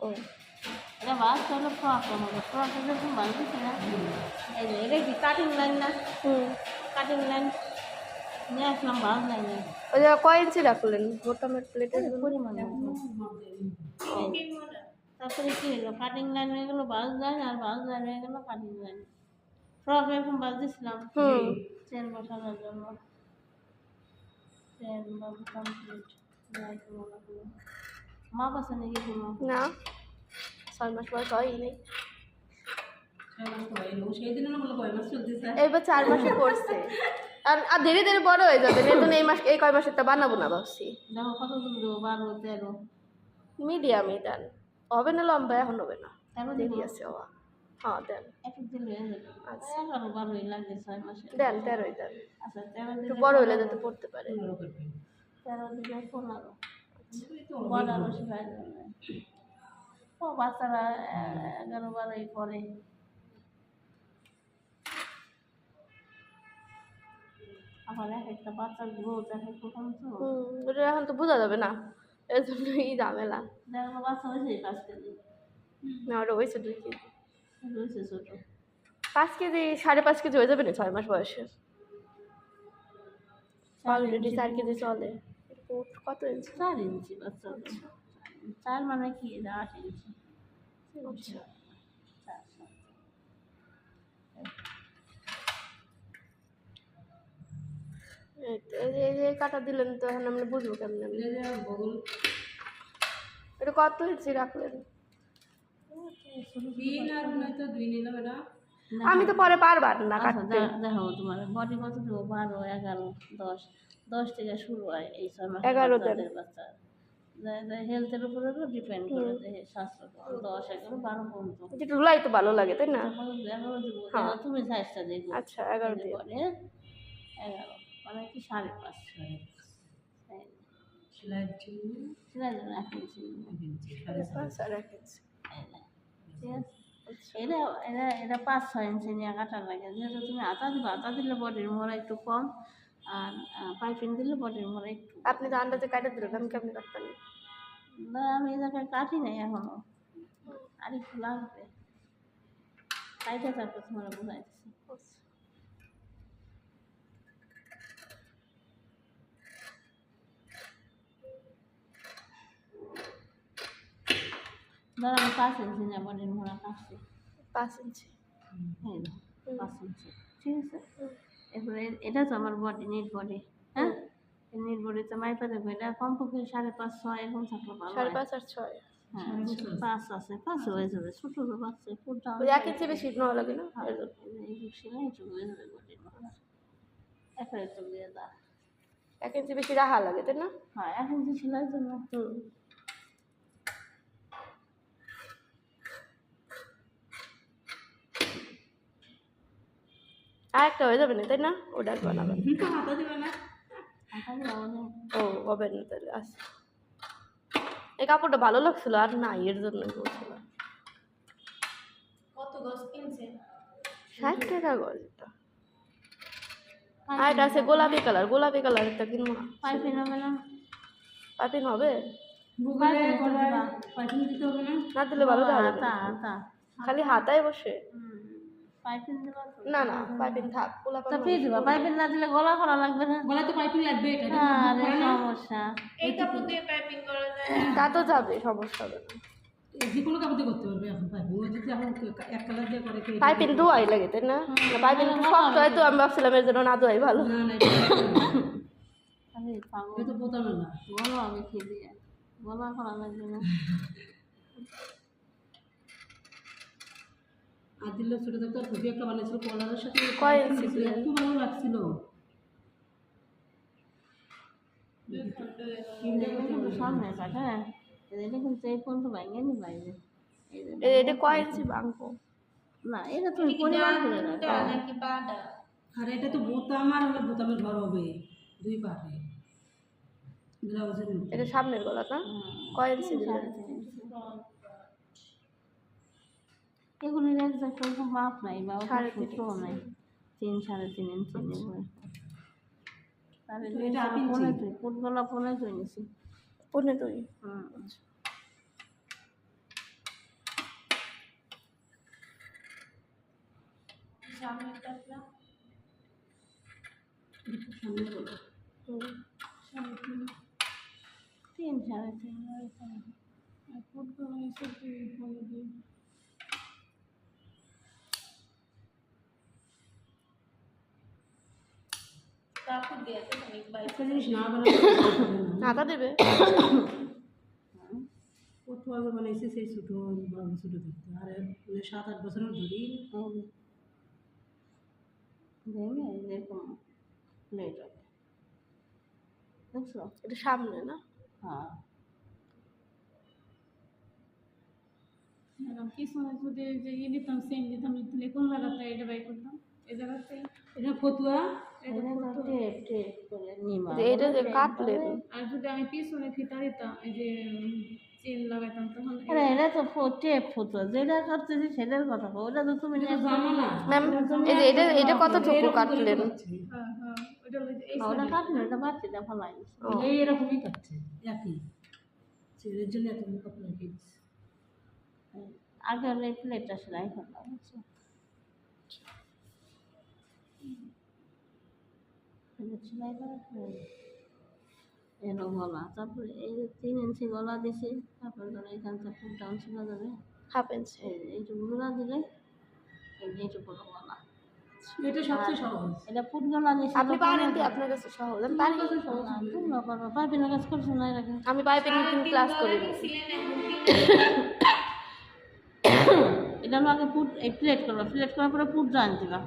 ও এটা বাস হলো ফ্রক হবে ফ্রক এরকম বাস দিচ্ছে না এই যে এটা কি কাটিং লাইন না হুম কাটিং লাইন নিয়ে আসলাম বাস লাইনে ওই কয় ইঞ্চি রাখলেন বোতামের প্লেটের পরিমাণ তারপরে কি হলো কাটিং লাইন হয়ে গেলো বাস লাইন আর বাস লাইন হয়ে গেলো কাটিং লাইন ফ্রক এরকম বাস দিছিলাম হুম চেন বসানোর জন্য চেন বাবু কমপ্লিট মাপ আছে নাকি কোনো না। ছয় মাস বয়স হয়ই নেই। এইবার চার মাসে পড়ছে। আর আর ধীরে ধীরে বড় হয়ে যাবে। এই জন্য এই মাস এই কয় মাসেরটা বানাবো না ভাবছি। দেখো কত বারো তেরো। মিডিয়ামই দেন। হবে না লম্বা এখন হবে না। দেরি আছে হওয়া। হ্যাঁ দেন। এক এক দিন হয়ে যাবে। আচ্ছা। দেন তেরোই দেন। আচ্ছা একটু বড় হলে যাতে পড়তে পারে। তেরো দিনে পনেরো। ও বাচ্চারা এগারো বারোই পরে আবার এক একটা বাচ্চার গ্রোথ এক এক রকম তো ওটা এখন তো বোঝা যাবে না। এর জন্য এই ঝামেলা। দেখো বাচ্চা হয়েছে পাঁচ কেজি। না ওটা হয়েছে দুই কেজি। রয়েছে ছোটো। পাঁচ কেজি সাড়ে পাঁচ কেজি হয়ে যাবে না? ছয় মাস বয়সে অলরেডি চার কেজি চলে। কত ইঞ্চি চার ইঞ্চি বাচ্চা চার মানে কি? আট ইঞ্চি আচ্ছা। কাটা দিলেন তো এখন আমরা বুঝব কেমন। এটা কত ইঞ্চি রাখলেন? আমি তো পরে পারবার না আচ্ছা, কাটতে। দেখো তোমার। বডি কত দেবো? বারো এগারো দশ। দশ থেকে শুরু হয় এই ছয় মাস এগারো বাচ্চা। হেলথের উপরে তো ডিপেন্ড করে যে স্বাস্থ্য দশ এগারো বারো পর্যন্ত। যেটা ধুলাই তো ভালো লাগে তাই না? তারপরে এগারো দেবো হ্যাঁ। তুমি সাইজটা দেখো আচ্ছা এগারো পরে এগারো মানে কি সাড়ে পাঁচ তাই না? সেলাই জন্য? এক ইঞ্চি। পাঁচ আর এক ইঞ্চি। ঠিক আছে? এটা এটা এটা পাঁচ ছয় ইঞ্চি নিয়ে কাটা লাগে। যেহেতু তুমি আটা দিবে আটা দিলে বডির মোড়া একটু কম। আর পাইপিং দিলে বডির মোড়া একটু। আপনি তো আন্দাজে কাটে দিলেন আমি কেমনি কাটতাম? না আমি এই জায়গায় কাটি নাই এখনও। আর একটু লাগবে। কাইটা তারপর তোমার বোঝাইতেছি। ধর আমি পাঁচ ইঞ্চি নিয়ে বডির মোড়া কাটছি। পাঁচ ইঞ্চি। নাও, পাঁচ ইঞ্চি। ঠিক আছে? এরপরে এটা তো আমার বডি নিট বডি হ্যাঁ? নিট বডি তো মাইপা দেখব এটা কমপক্ষে সাড়ে পাঁচ ছয় এরকম থাকলে ভালো সাড়ে পাঁচ আর ছয়। হ্যাঁ পাঁচ আছে পাঁচ হয়ে যাবে ছোট ছোট বাচ্চা ফুটটা এক ইঞ্চি বেশি নেওয়া লাগে না? হয়ে যাবে দিয়ে এক ইঞ্চি বেশি রাখা লাগে তাই না? হ্যাঁ এক ইঞ্চি সেলাই জন্য হুম। আর একটা হয়ে যাবে না তাই না? ওটা বানাবেন ও হবে না তাহলে আচ্ছা। এই কাপড়টা ভালো লাগছিল আর না এর জন্য বলছিলাম কত গজ কিনছে? ষাট টাকা গজ এটা। আর এটা আছে গোলাপি কালার গোলাপি কালার একটা কিনবো না। পাইপিং হবে না? পাইপিং হবে? না? না? দিলে ভালো খালি হাতায় বসে। না না পাইপিং থাক গোলাপি তা পেয়ে দিবা পাইপিং না দিলে গলা করা লাগবে না। গলা তো পাইপিং লাগবে এটা আরে সমস্যা। এই কাপড় দিয়ে পাইপিং করা যায়। তা তো যাবে সমস্যা হবে না। যে কোনো কাপড় দিয়ে করতে পারবে এখন পাইপিং। ওই যদি এখন এক কালার দিয়ে করে পাইপিং ধোয়াই লাগে তাই না? পাইপিং শক্ত হয় তো আমি ভাবছিলাম এর জন্য না ধোয়াই ভালো। না না আরে পাগল। তো বোতামে না। গলা আমি খেয়ে দিয়ে গলা করা লাগবে না। আর দিলে ছোটো থাকতে খুবই একটা বানিয়েছিল কলারের সাথে কয় ইঞ্চি ভালো লাগছিল। এটা এটা কয় ইঞ্চি ভাঙবো? না তুমি পরিমাণ করে আর তো বোতাম আর হলে বোতামের ঘর হবে দুই পাটে এটা সামনের গলা না কয় ইঞ্চি এগুলির এক জায়গায় কোনো মাপ নাই বা সূত্রও নাই। তিন সাড়ে তিন ইঞ্চি পনেরো দুই ফুটবলা পনেরো দুই নিছি। পনেরো দুই। হুম। সামনেটা সামনে বলো তিন সাড়ে তিন। ফুটবল আটা দেবে আগে বানাইছে সেই ছোটো ছোটো দেখতে আর মানে সাত আট বছরের ধরি এরকম এটা সামনে না হ্যাঁ পিছনে যদি ইয়ে দিতাম সেম দিতাম তাহলে কোন জায়গাতে এটা বাই করতাম এই জায়গাতে এটা ফতুয়া এটা যে কাটলেন আর যদি আমি পিছনে ফিতা দিতাম এই যে চেন লাগাইতাম তখন আরে এটা তো ফো- টেপ যেটা সেটার কথা ওটা তো তুমি এটা জানো ম্যাম এই যে এটা এটা কতটুকু কাটলেন? হ্যাঁ হ্যাঁ ওইটা লইতে এই ওটা বাচ্চাটা ফলাই এই এরকমই কাটছে একই। ছেলের জন্য এত কাপড় আগে হলে প্লেটটা সেলাই করলাম বুঝছ? সেলাই করা গেছে। এলো গলা। তারপরে এই যে তিন ইঞ্চি গলা দিছি তারপরে ধরো এখান থেকে ফুল ডাউন ছিল ধরে হাফ ইঞ্চি এই যে এইটুকু গুলা দিলে এই যে এইটুকু হলো গলা। এটা সবচেয়ে সহজ। এটা ফুট গলা দিছি আপনি পারেন কি আপনার কাছে সহজ? আমি পারি। কাজ করছ না আমি পাইপিং ক্লাস করিনি। এটা আগে ফুট প্লেট করবা। প্লেট করার পরে ফুট জান দিবা।